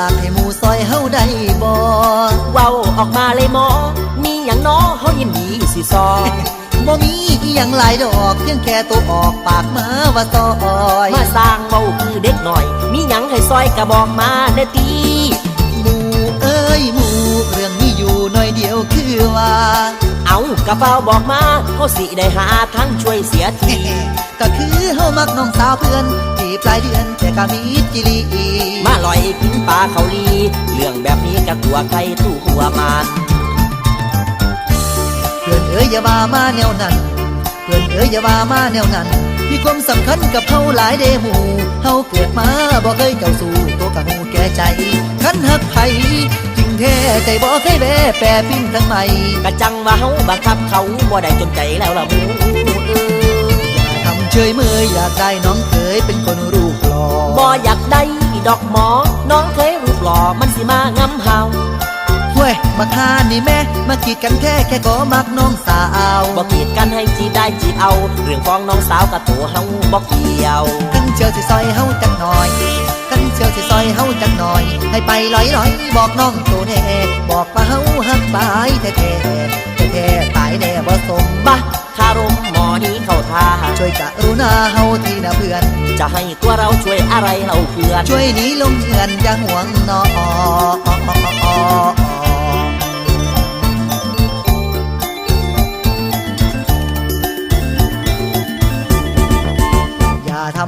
ากให้หมูซอยเฮาได้บ่เว้าออกมาเลยหมอ มีอย่างน้อเฮายินดีสิซอย บ่มีอหยังหลายดอกเพียงแค่ตัวออกปากมาว่าซอยมาสร้างเมาคือเด็กหน่อย มีหยังให้ซอยกระบอกมาเด้อตีหมูเอ้ยหมูเรื่องนี้อยู่หน่อยเดียวคือว่า เอากระเป๋าบอกมาเขาสิได้หาทั้งช่วยเสียที ก็คือเฮามักน้องสาวเพื่อนที่ปลายเดือนแต่ก็มีจิลีมาลอยกินปลาเขาลี เรื่องแบบนี้กะกลัวใครตู้กลัวมันเพื่อนเอ้ยอย่าว่ามาแนวนั้น เพื่อนเอ้ยอย่าว่ามาแนวนั้น มีความสำคัญกับเฮาหลายเดหมู่เฮาเกิดมาบ่เคยเจ้าสู่ตัวกะหูแก่ใจคันหักไผจริ งแท้ใจบ่เคยแว่แปรปิ้นทั้งใหม่กะจังว่าเฮาบังคับเขาบ่ได้จนใจแล้วล่ะหมูเอ้ยทำเฉยเมยอยากได้น้องเคยเป็นคนรูปหล่อบ่อยากได้ดอกหมอ น้องเคยรูปหล่อมันสิมางำเฮาเว้ยมาคานี่แม่มากีดกันแค่แค่ก็มักน้องสาวบ่กีดกันให้จีบได้จีบเอา เรื่องของน้องสาวกับตัวเฮาบ่เกี่ยวกันเชียวสิซอยเฮาจักหน่อย กันเชียวสิซอยเฮาจักหน่อย ให้ไปลอยลอยๆบอกน้องตัวแน่บอกว่าเฮาหักบายแท้แท้แท้ๆตายแน่บ่สมบะคารมหมอนี้เข้าท่าช่วยกรุณาเฮาทีนะเพื่อน จะให้ตัวเราช่วยอะไรเราเพื่อน ช่วยหนีลงเหือนอย่าห่วงนอ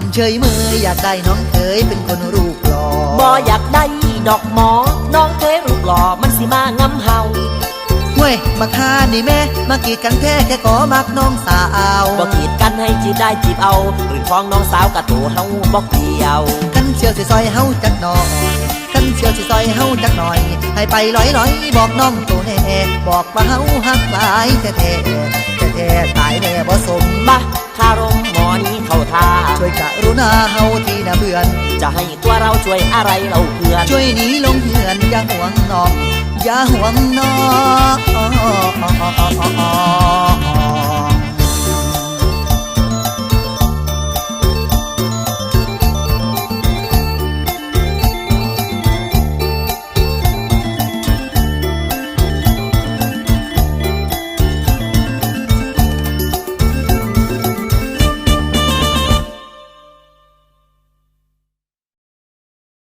ำเฉยเมยอยากได้น้องเคยเป็นคนรูปหล่อบ่อยากได้ดอกหมอ น้องเคยรูปหล่อมันสิมางำเฮาเว้ยมาคานี่แม่ มากีดกันแค่แค่ก็มักน้องสาวบ่กีดกันให้จีบได้จีบเอาเรื่องของน้องสาวกับตัวเฮาบ่เกี่ยวกันเชียวสิซอยเฮาจักหน่อยกันเชียวสิซอยเฮาจักหน่อย ให้ไปลอยลอยๆบอกน้องตัวแน่บอกว่าเฮาหักหลายแท้แท้แท้ๆตายแน่บ่สมบะคารมหมอนี้เข้าท่าช่ วยกรุณาเฮาทีนะเพื่อน จะให้ตัวเราช่วยอะไรเราเพื่อน ช่วยหนีลงเหือนอย่าห่วงน้อง อย่าห่วงน้อง